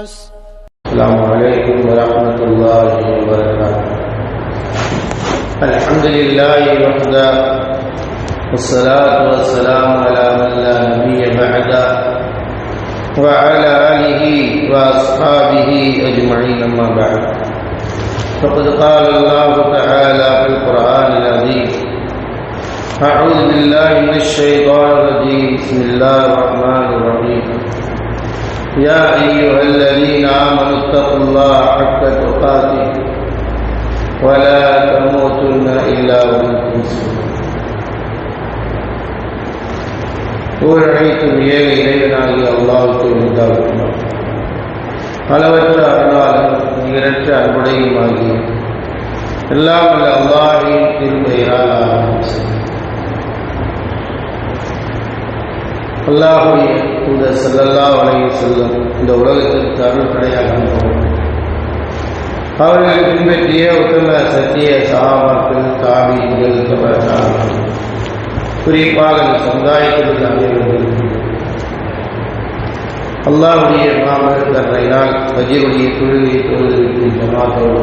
السلام عليكم ورحمة الله وبركاته. الحمد لله وحده. والصلاة والسلام على من لا نبي بعده. وعلى آله وأصحابه أجمعين أما بعد. فقد قال الله تعالى في القرآن العظيم أعوذ بالله من الشيطان الرجيم. بسم الله الرحمن الرحيم. يا أيها الذين حق تقاته ولا تموتن إلا وأنتم مسلمون ஊரழைக்கும் ஏக இறைவனாகிய அல்லாவுக்கு உண்டாகும் அளவற்ற அருளாலும் நிகரற்ற அன்புடையுமாகிய எல்லாம் உள்ள அல்லாஹின் திருமையால் ஆரம்பிச்சு அல்லாஹுடைய தூதர் சல்லல்லா வலையை செல்லும் இந்த உலகத்திற்கு அருள் கிடையாக அவர்களை பின்பற்றிய உத்தம சத்திய சகாபாக்கள் தாபியங்கள் தவறார்கள் குறிப்பாக இந்த சமுதாயத்தில் உள்ள அனைவர்கள் அல்லாஹுடைய மாபெரும் கருணையினால் வஜிருடைய தொழுகை தொழுகைக்கு ஜமாத்தோடு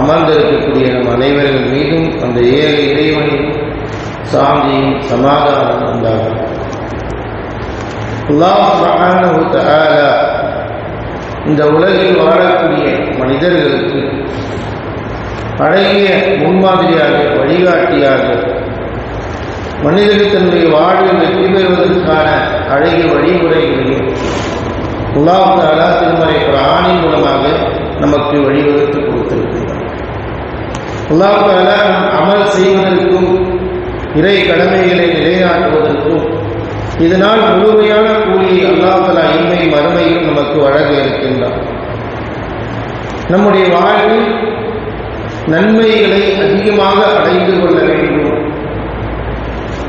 அமர்ந்திருக்கக்கூடிய நம் அனைவர்கள் மீதும் அந்த ஏழு இறைவனின் சாந்தியும் சமாதானம் உண்டாகும். அல்லாஹ் சுப்ஹானஹு இந்த உலகில் வாழக்கூடிய மனிதர்களுக்கு அழகிய முன்மாதிரியாக வழிகாட்டியாக மனிதர்கள் தன்னுடைய வாழ்வில் வெற்றி பெறுவதற்கான அழகிய வழிமுறைகளையும் அல்லாஹ் தாலா திருமறை பிராணின் மூலமாக நமக்கு வழிவகுத்து கொடுத்திருக்கிறார். அல்லாஹ் தாலா அமல் செய்வதற்கும் இறை கடமைகளை நிலைநாட்டுவதற்கும் இதனால் முழுமையான கூலி அல்லாஹலா இன்மை மறுமையும் நமக்கு வழங்க இருக்கின்றார் நம்முடைய வாழ்வில் நன்மைகளை அதிகமாக அடைந்து கொள்ள வேண்டும்.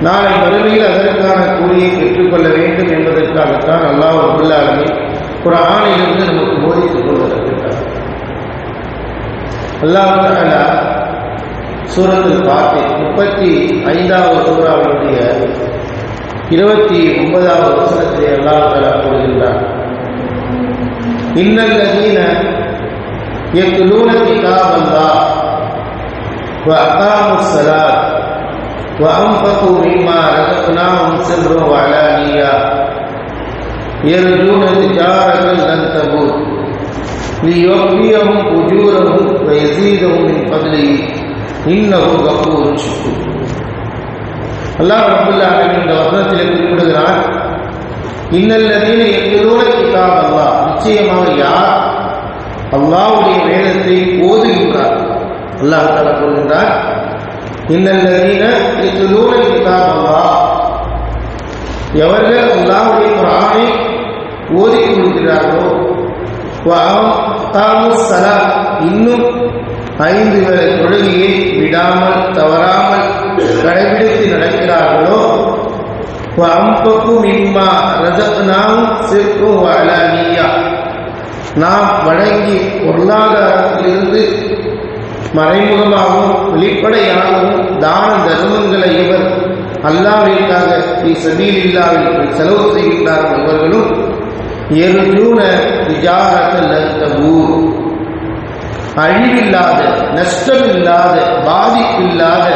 நாளை மறுமையில் அதற்கான கூலியை பெற்றுக்கொள்ள வேண்டும் என்பதற்காகத்தான் அல்லாஹ் அபுல்லாலுமே ஒரு ஆணையிலிருந்து நமக்கு போதித்துக் கொண்டிருக்கின்றார் அல்லாஹ் சூரத்தில் பார்த்து முப்பத்தி ஐந்தாவது சூறாவுடைய இருபத்தி ஒன்பதாவது வசனத்திலே அல்லாஹ் தலா கூறுகின்றார் இன்னல்லதீன يتلون كتاب الله وأقاموا الصلاة وأنفقوا مما رزقناهم سرا وعلانية يرجون تجارة لن تبور ليوفيهم أجورهم ويزيدهم من فضله إنه غفور شكور அல்லாஹ் ரபுல்லா இந்த வசனத்தில் குறிப்பிடுகிறார் இன்னல்லதீன எங்களோட கிதாப் அல்லாஹ். நிச்சயமாக யார் அல்லாவுடைய வேதத்தை ஓதுகின்றார்? அல்லாஹ் தலா கூறுகின்றார் இன்னல்லதீன எங்களோட கிதாப் அல்லாஹ். எவர்கள் அல்லாவுடைய குரானை ஓதி கொள்கிறார்களோ இன்னும் ஐந்து வேளை தொழுகையை விடாமல் தவறாமல் கடைபிடித்து நடக்கிறார்களோ? அம்பக்கும் இம்மா ரஜத்னாவும் சிற்கும் அலானியா நாம் வழங்கி பொருளாதாரத்திலிருந்து மறைமுகமாகவும் வெளிப்படையாகவும் தான தர்மங்களை இவர் அல்லாவிற்காக ஸ்ரீ சபீல் இல்லாவில் செலவு செய்கின்றார்கள் இவர்களும் எருஜூன விஜாரத்தில் அழிவில்லாத நஷ்டமில்லாத பாதிப்பில்லாத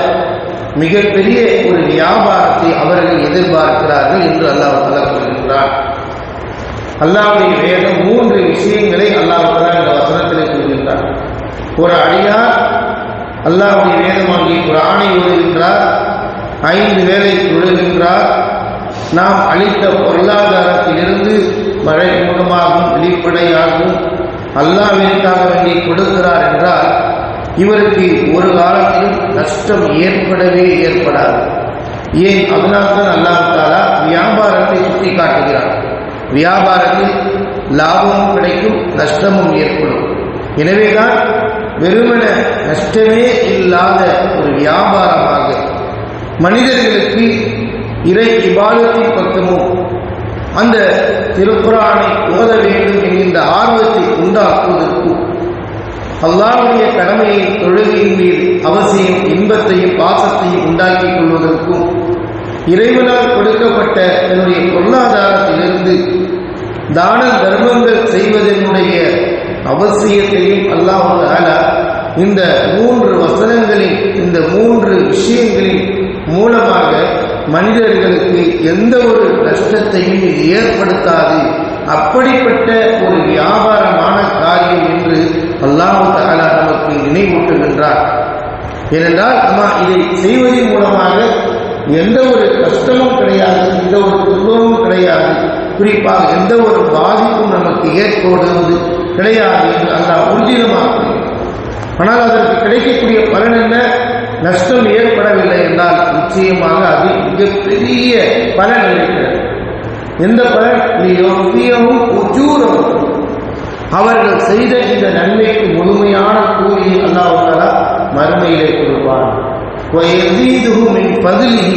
மிகப்பெரிய ஒரு வியாபாரத்தை அவர்கள் எதிர்பார்க்கிறார்கள் என்று அல்லாஹ் தலா கூறுகின்றார் அல்லாவுடைய வேதம் மூன்று விஷயங்களை அல்லாஹ் தலா இந்த வசனத்திலே கூறுகின்றார் ஒரு அடியார் அல்லாவுடைய வேதமாகிய ஒரு ஆணை ஓடுகின்றார் ஐந்து வேலை தொழுகின்றார். நாம் அளித்த பொருளாதாரத்திலிருந்து மழை மறைமுகமாகவும் வெளிப்படையாகவும் அல்லாவிற்காக வேண்டி கொடுக்கிறார் என்றால் இவருக்கு ஒரு காலத்திலும் நஷ்டம் ஏற்படவே ஏற்படாது. ஏன்? அதனால்தான் அல்லாஹ் வியாபாரத்தை சுட்டி காட்டுகிறார். வியாபாரத்தில் லாபமும் கிடைக்கும் நஷ்டமும் ஏற்படும். எனவேதான் வெறுமன நஷ்டமே இல்லாத ஒரு வியாபாரமாக மனிதர்களுக்கு இறை இபாதத்தின் பக்கமும் அந்த திருக்குறானை ஓத வேண்டும் என்கின்ற ஆர்வத்தை உண்டாக்குவதற்கு அல்லாவுடைய கடமையை தொழுகையின் மீது அவசியம் இன்பத்தையும் பாசத்தையும் உண்டாக்கிக் கொள்வதற்கும் இறைவனால் கொடுக்கப்பட்ட தன்னுடைய பொருளாதாரத்திலிருந்து தான தர்மங்கள் செய்வதனுடைய அவசியத்தையும் அல்லாஹ் இந்த மூன்று வசனங்களின் இந்த மூன்று விஷயங்களின் மூலமாக மனிதர்களுக்கு எந்த ஒரு நஷ்டத்தையும் இது ஏற்படுத்தாது. அப்படிப்பட்ட ஒரு வியாபாரமான காரியம் என்று அல்லாஹு தாலா நமக்கு நினைவூட்டுகின்றார். ஏனென்றால் அம்மா இதை செய்வதன் மூலமாக எந்த ஒரு கஷ்டமும் கிடையாது எந்த ஒரு துன்பமும் கிடையாது. குறிப்பாக எந்த ஒரு பாதிப்பும் நமக்கு ஏற்படுவது கிடையாது என்று அல்லாஹ் உறுதிதமாக்கும் ஆனால் அதற்கு கிடைக்கக்கூடிய பலன் என்ன? நஷ்டம் ஏற்படவில்லை என்றால் நிச்சயமாக அது மிகப்பெரிய பலன் இருக்கிறது எந்த பலன்? நீ யோகியமும் உஜூரமும் அவர்கள் செய்த இந்த நன்மைக்கு முழுமையான கூலியை அல்லாஹாலா மறுமையிலே கொடுப்பான். பதிலி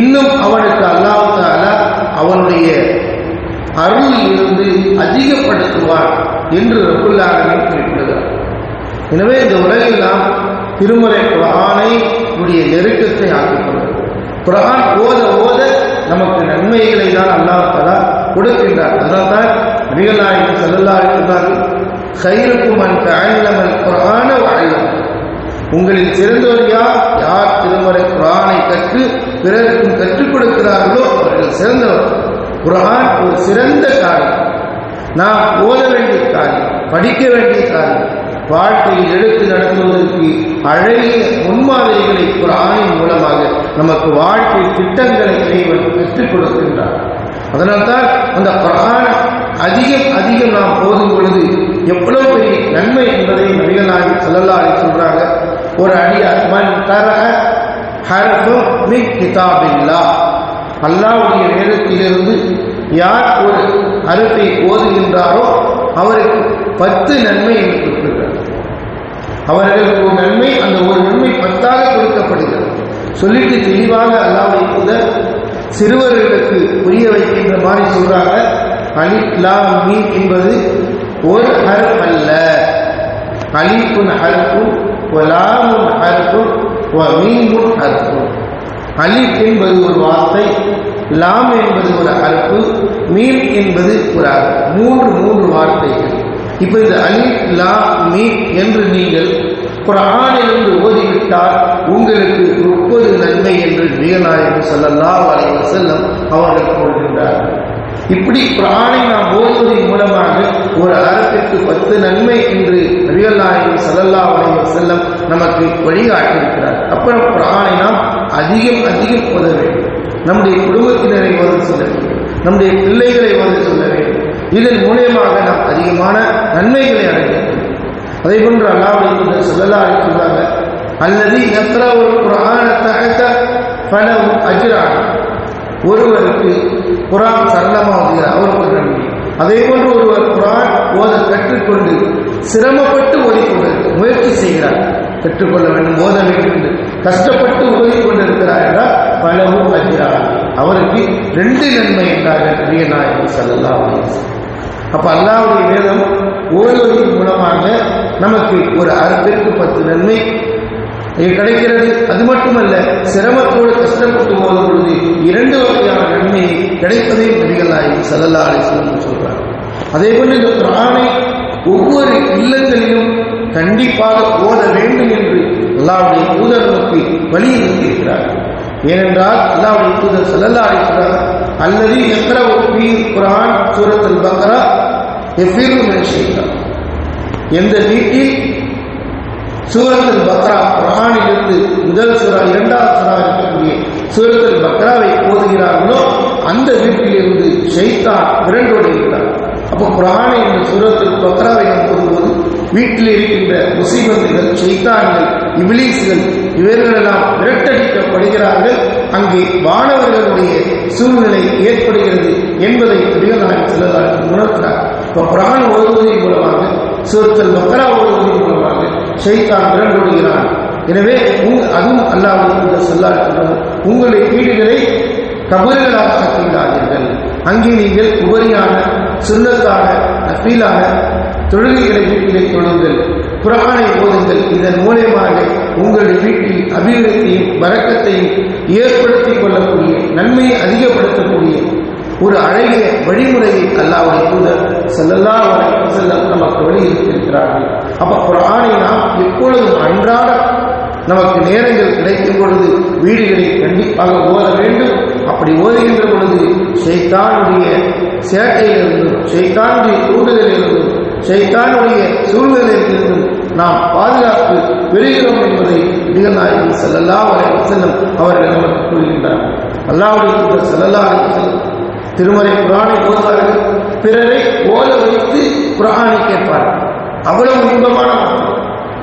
இன்னும் அவனுக்கு அல்லாஹாலா அவனுடைய அருளில் இருந்து அதிகப்படுத்துவான் என்று ரகுல்லாக குறிப்பிடுகிறார். எனவே இந்த உலகில் நாம் திருமலை குரானை உடைய நெருக்கத்தை ஆக்கிக்கொள்ளும். குரான் ஓத ஓத நமக்கு நன்மைகளை தான் அல்லாஹாலா கொடுக்கின்றார் அதனால்தான் நபிகளாயின் செல்லல்லாரி இருந்தார்கள் கைருக்கும் அன் காயலமல் குரான வாழலாம் உங்களில் சிறந்தவர் யார்? யார் திருமறை குரானை கற்று பிறருக்கும் கற்றுக் கொடுக்கிறார்களோ அவர்கள் சிறந்தவர். குரான் ஒரு சிறந்த காரியம். நாம் ஓத வேண்டிய காரியம் படிக்க வேண்டிய காரியம் வாழ்க்கையில் எடுத்து நடத்துவதற்கு அழகிய முன்மாதிரிகளை குரானின் மூலமாக நமக்கு வாழ்க்கை திட்டங்களை இறைவன் பெற்றுக் கொடுக்கின்றார் அதனால்தான் அந்த குரான் அதிகம் அதிகம் நாம் போதும் பொழுது எவ்வளவு பெரிய நன்மை என்பதை நபிகளாகி சொல்லலாரி சொல்றாங்க. ஒரு அடியார் மண் தர ஹரஃபும் கிதாபில்லா. அல்லாவுடைய நேரத்திலிருந்து யார் ஒரு அறுப்பை ஓதுகின்றாரோ அவருக்கு பத்து நன்மை என்று கொடுக்கிறார் அவர்களுக்கு ஒரு நன்மை அந்த ஒரு நன்மை பத்தாக கொடுக்கப்படுகிறது. சொல்லிட்டு தெளிவாக அல்லாவை கூட சிறுவர்களுக்கு புரிய வைக்கின்ற மாதிரி சொல்றாங்க. அலிப் லாம் மீன் என்பது ஒரு ஹர் அல்ல. அலிப்புன் ஹர்ப்பும் லாமுன் ஹர்ப்பும் மீமுன் ஹர்ப்பும் அலிப் என்பது ஒரு வார்த்தை லாம் என்பது ஒரு அறுப்பு மீன் என்பது ஒரு மூன்று மூன்று வார்த்தைகள். இப்போ இந்த அலிப் லா மீன் என்று நீங்கள் குரானிலிருந்து ஓதிவிட்டால் உங்களுக்கு முப்பது நன்மை என்று வீரநாயகம் செல்லல்லா வரைவ செல்லம் அவர்கள் கூறுகின்றார்கள். இப்படி குரானை நாம் ஓதுவதன் மூலமாக ஒரு அறத்திற்கு பத்து நன்மை என்று நபிகள் நாயகம் சல்லல்லா செல்லம் நமக்கு வழிகாட்டியிருக்கிறார். அப்புறம் குரானை நாம் அதிகம் அதிகம் ஓத வேண்டும். நம்முடைய குடும்பத்தினரை ஓத சொல்ல வேண்டும். நம்முடைய பிள்ளைகளை ஓத சொல்ல வேண்டும். இதன் மூலியமாக நாம் அதிகமான நன்மைகளை அடைய வேண்டும். அதே போன்று அல்லாவுடைய சொல்லலா இருக்கிறாங்க அல்லது எத்தனை ஒரு குரானத்தை பணம் அஜிராகும் ஒருவருக்கு குரான் சரளமாக அவருக்கு நன்மை அதே போன்று ஒருவர் குரான் ஓத கற்றுக்கொண்டு சிரமப்பட்டு ஓதிக்கொண்டு முயற்சி செய்கிறார். கற்றுக்கொள்ள வேண்டும் ஓத வேண்டும் என்று. கஷ்டப்பட்டு ஓதிக்கொண்டிருக்கிறார் என்றால் பலவும் அஜிரான் அவருக்கு ரெண்டு நன்மை என்றார்கள் பெரிய நாயகம் சல்லா அப்போ அல்லாவுடைய வேதம் ஓதுவதன் மூலமாக நமக்கு ஒரு அறுப்பிற்கு பத்து நன்மை கிடைக்கிறது. அது மட்டுமல்ல சிரமத்தோடு கஷ்டப்பட்டு போகும் பொழுது இரண்டு வகையான நன்மை கிடைப்பதே நபிகள் நாயகி சல்லல்லா அலிஸ்லம் அதே போல இந்த குரானை ஒவ்வொரு இல்லங்களிலும் கண்டிப்பாக ஓத வேண்டும் என்று அல்லாவுடைய தூதர் நோக்கி வலியுறுத்தியிருக்கிறார் ஏனென்றால் அல்லாவுடைய தூதர் சல்லல்லா அலிஸ்லாம் அல்லது எத்தனை ஒப்பி குரான் சூரத்தில் பக்கரா எஃபிரு மனுஷன் எந்த வீட்டில் சூரத்தில் பக்ரா குரானிலிருந்து முதல் சுரா இரண்டாவது சுரா இருக்கக்கூடிய சூரத்தில் பக்ராவை ஓதுகிறார்களோ அந்த வீட்டிலிருந்து ஷைத்தான் விரண்டோடு இருக்கிறார் அப்போ குரானை இந்த சூரத்தில் பக்ராவை நாம் போதும்போது வீட்டில் இருக்கின்ற முசீபத்துகள் ஷைத்தான்கள் இபிலீஸ்கள் இவர்களெல்லாம் விரட்டடிக்கப்படுகிறார்கள். அங்கே வானவர்களுடைய சூழ்நிலை ஏற்படுகிறது என்பதை நபிகள் செல்லலாம் உணர்த்தினார் இப்போ குரான் ஓதுவதன் மூலமாக சூரத்தில் பக்ரா ஓதுவதன் மூலமாக ஷைத்தான் விரண்டோடுகிறான் எனவே அதுவும் அல்லாஹ் சொல்லார் உங்களுடைய வீடுகளை கபறுகளாக ஆக்கிவிடாதீர்கள் அங்கே நீங்கள் உபரியான சுண்ணத்தான நஃபீலான தொழுகைகளை வீட்டிலே கொள்ளுங்கள் குரானை ஓதுங்கள். இதன் மூலயமாக உங்களுடைய வீட்டில் அபிவிருத்தியும் வரக்கத்தையும் ஏற்படுத்திக் கொள்ளக்கூடிய நன்மையை அதிகப்படுத்தக்கூடிய ஒரு அழகிய வழிமுறையை அல்லாவுடைய தூதர் செல்லல்லா செல்லம் நமக்கு வெளியிருக்கிறார்கள் அப்போ குரானை நாம் எப்பொழுதும் அன்றாட நமக்கு நேரங்கள் கிடைக்கும் பொழுது வீடுகளை கண்டிப்பாக ஓத வேண்டும். அப்படி ஓதுகின்ற பொழுது செய்தானுடைய சேட்டையிலிருந்தும் செய்தானுடைய தூண்டுதலிலிருந்தும் செய்தானுடைய சூழ்நிலையிலிருந்தும் நாம் பாதுகாப்பு பெறுகிறோம் என்பதை நிகழ்நாயகி செல்லல்லா வரை செல்லும் அவர்கள் நமக்கு கூறுகின்றார் அல்லாவுடைய செல்லல்லா திருமறை குரானை ஓதுவார்கள். பிறரை ஓல வைத்து குரானை கேட்பார்கள். அவ்வளவு இன்பமான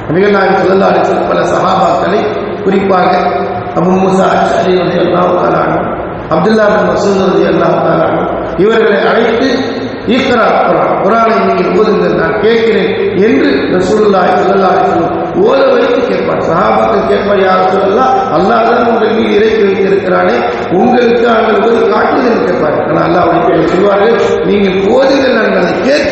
நபிகள் நாயகம் சொல்லல்லா அலிஸ்லம் பல சகாபாக்களை குறிப்பாக அபு முசா அஷரி ரதி அல்லாஹ் அப்துல்லா பின் மசூத் ரதி இவர்களை அழைத்து ஈக்கரா குரான் குரானை நீங்கள் ஓதுங்கள் நான் கேட்கிறேன் என்று ரசூலுல்லாய் ஸல்லல்லாஹு அலைஹி வஸல்லம் ஓத வைத்து கேட்பார். சகாபாக்கள் கேட்பார் யார் சொல்லலாம் அல்லாதான் உங்கள் மீது இறக்கி வைத்திருக்கிறானே உங்களுக்கு அவர்கள் ஓதி காட்டுவதில் கேட்பார் ஆனால் அல்லாஹ் அவர்கள் சொல்வார்கள் நீங்கள் ஓதுங்கள் நான்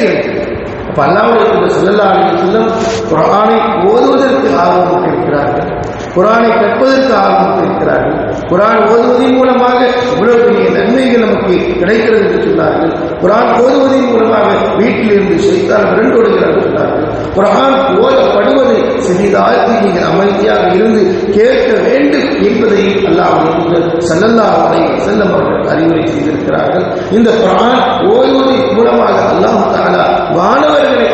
பேசி வைக்கிறார் அப்ப அல்லாவுடைய சொல்லல்லா செல்லும் குரானை ஓதுவதற்கு ஆர்வம் இருக்கிறார்கள் குரானை கற்பதற்கு ஆர்வம் இருக்கிறார்கள் குரான் ஓதுவதன் மூலமாக இவ்வளவு பெரிய நன்மைகள் நமக்கு கிடைக்கிறது என்று சொன்னார்கள். குரான் ஓதுவதன் மூலமாக வீட்டில் இருந்து செய்தால் விரண்டோடுகிறார்கள் சொன்னார்கள். குரான் ஓதப்படுவது சிறிதாழ்த்தி நீங்கள் அமைதியாக இருந்து கேட்க வேண்டும் என்பதை அல்லாவுடைய சல்லல்லா அவரை செல்லம் அவர்கள் அறிவுரை செய்திருக்கிறார்கள். இந்த குரான் ஓதுவதன் மூலமாக அல்லாஹ் தாலா வானவர்களை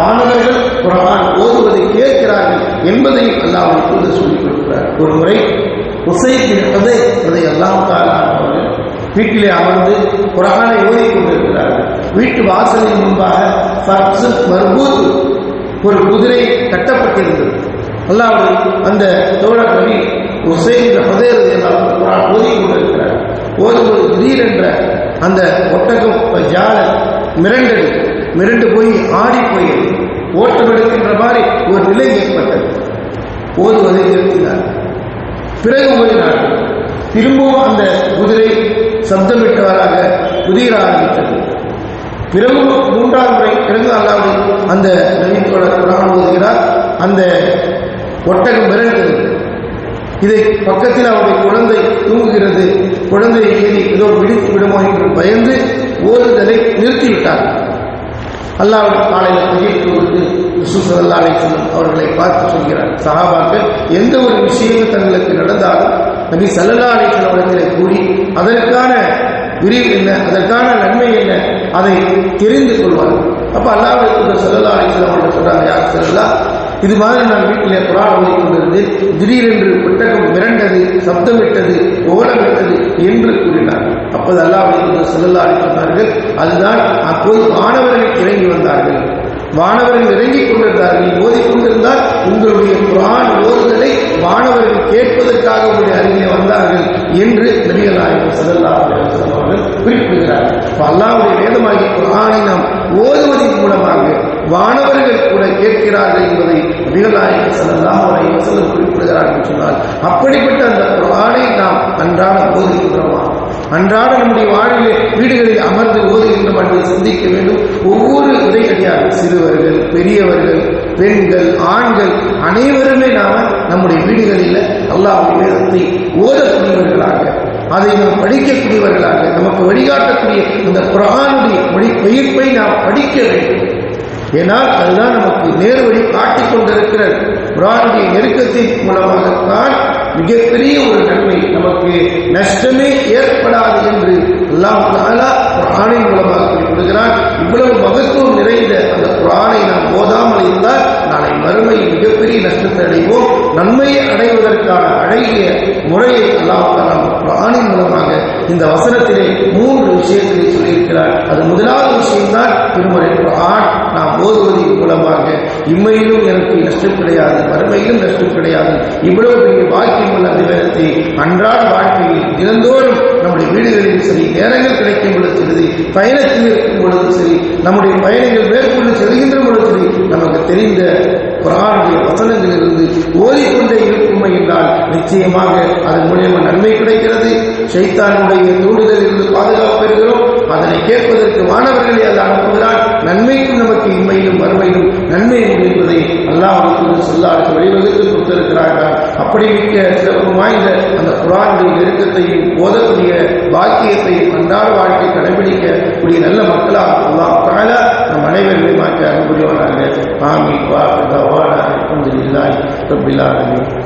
மாணவர்கள் குரான் ஓதுவதை கேட்கிறார்கள் என்பதையும் அல்லாஹ் சொல்லிக் கொடுக்கிறார். ஒரு முறை உசைப்பின் கதை அதை எல்லாம் அவர்கள் வீட்டிலே அமர்ந்து குரானை ஓதிக் கொண்டிருக்கிறார்கள். வீட்டு வாசலின் முன்பாக ஃபர்ஸு மர்பூத் ஒரு குதிரை கட்டப்பட்டிருந்தது. அல்லாஹ் அந்த தோழர் ரவி உசைன்ற பதேரதை எல்லாம் குரான் ஓதி கொண்டிருக்கிறார் ஓதும்போது திடீரென்ற அந்த ஒட்டகம் ஜால மிரண்டது. மிரண்டு போய் ஆடி போய் ஓட்டம் எடுக்கின்ற மாதிரி ஒரு நிலை ஏற்பட்டது. ஓதுவதை நிறுத்தினார் பிறகு ஓடினார் திரும்பவும் அந்த குதிரை சப்தமிட்டவராக குதிர ஆரம்பித்தது. பிறகு மூன்றாம் முறை பிறகு அல்லாவது அந்த நவீனத்தோட குரான் ஓதுகிறார். அந்த ஒட்டகம் மிரண்டது இதை பக்கத்தில் அவருடைய குழந்தை தூங்குகிறது. குழந்தையை ஏறி ஏதோ விடுத்து விடுமோ என்று பயந்து ஓதுதலை நிறுத்திவிட்டார். அல்லாவுடைய காலையில் பகிர்ந்து கொடுத்து விசுசல்லா அவர்களை பார்த்து சொல்கிறார். சஹாபாக்கள் எந்த ஒரு விஷயமும் தங்களுக்கு நடந்தாலும் நபி சல்லல்லா அலைச்சலம் அவர்களை கூறி அதற்கான விரிவு என்ன அதற்கான நன்மை என்ன அதை தெரிந்து கொள்வார்கள். அப்போ அல்லாவுடைய சல்லல்லா அலைச்சலம் அவர்கள் சொல்கிறாங்க யார் செல்லா இது மாதிரி நான் வீட்டிலே குரான் ஓதி கொண்டிருந்தேன் திடீரென்று புத்தகம் மிரண்டது சப்தமிட்டது ஓலமிட்டது என்று கூறினார். அப்போது அல்லாஹ் செல்லல்லா சொன்னார்கள் அதுதான் அப்போது மாணவர்கள் இறங்கி வந்தார்கள். மாணவர்கள் இறங்கிக் கொண்டிருந்தார்கள். ஓதிக் கொண்டிருந்தால் உங்களுடைய குரான் ஓதுதலை மாணவர்கள் கேட்பதற்காக உங்களுடைய அருகே வந்தார்கள் என்று நபிகள் நாயகம் செல்லல்லா அவர்கள் குறிப்பிடுகிறார்கள். அல்லாவுடைய வேதமாகிய குரானை நாம் ஓதுவதன் மூலமாக வானவர்கள் கூட கேட்கிறார்கள் என்பதை நபிகளாயகம் செல்லலாம் அவரை குறிப்பிடுகிறார்கள் சொன்னால் அப்படிப்பட்ட அந்த குரானை நாம் அன்றாட ஓதுகின்றோமா? அன்றாட நம்முடைய வாழ்வில் வீடுகளில் அமர்ந்து ஓதுகின்ற என்பதை சிந்திக்க வேண்டும். ஒவ்வொரு இடையடியாக சிறுவர்கள் பெரியவர்கள் பெண்கள் ஆண்கள் அனைவருமே நாம் நம்முடைய வீடுகளில் அல்லாஹ் வேதத்தை ஓதக்கூடியவர்களாக அதை நாம் படிக்கக்கூடியவர்களாக நமக்கு வழிகாட்டக்கூடிய இந்த குரானுடைய மொழி பயிர்ப்பை நாம் படிக்க வேண்டும். ஏன்னால் அதுதான் நமக்கு நேர் வழி காட்டிக் கொண்டிருக்கிறது குரானுடைய நெருக்கத்தின் மூலமாகத்தான் மிகப்பெரிய ஒரு நன்மை நமக்கு நஷ்டமே ஏற்படாது என்று அல்லாஹ் குரானின் மூலமாக குறிப்பிடுகிறான் இவ்வளவு மகத்துவம் நிறைந்த அந்த குரானை நாம் போதாமல் இருந்தால் நாளை மறுமையில் மிகப்பெரிய நஷ்டத்தை அடைவோம். நன்மையை அடைவதற்கான அழகிய முறையை அல்லாமல் நாம் குரானின் மூலமாக இந்த வசனத்திலே மூன்று விஷயத்திலே சொல்லியிருக்கிறார். அது முதலாவது விஷயம்தான் திருமறை குரான். நாம் ஓதுவதன் மூலமாக இம்மையிலும் எனக்கு நஷ்டம் கிடையாது மறுமையிலும் நஷ்டம் கிடையாது. இவ்வளவு பெரிய பாக்கியம் உள்ள அந்த நேரத்தை அன்றாட வாழ்க்கையில் தினந்தோறும் நம்முடைய வீடுகளிலும் சரி நேரங்கள் கிடைக்கும் பொழுது சரி பயணத்தில் இருக்கும் பொழுது சரி நம்முடைய பயணங்கள் மேற்கொண்டு செல்கின்ற பொழுது சரி நமக்கு தெரிந்த குரானுடைய வசனங்களிலிருந்து ஓதிக்கொண்டே இருக்குமை என்றால் நிச்சயமாக அதன் மூலியமாக நன்மை கிடைக்கிறது. சைத்தானுடைய தூண்டுதலில் இருந்து பாதுகாப்பு பெறுகிறோம். அதனை கேட்பதற்கு மாணவர்களை அல்ல அனுப்புகிறான் நன்மைக்கும் நமக்கு இன்மையிலும் வறுமையிலும் நன்மை என்பதை அல்லாஹ் சொல்லாருக்கு வழிவகுத்து கொடுத்திருக்கிறார்கள். அப்படி மிக்க சிறப்பு வாய்ந்த அந்த குரானுடைய நெருக்கத்தையும் ஓதக்கூடிய பாக்கியத்தையும் அன்றாட வாழ்க்கை கடைபிடிக்கக்கூடிய நல்ல மக்களாக அல்லாஹ் தாழ நம் அனைவருமே மாற்றி அனுப்புகிறார்கள் ஆமி வாவான அல்ஹம்துலில்லாஹி ரப்பில் ஆலமீன்.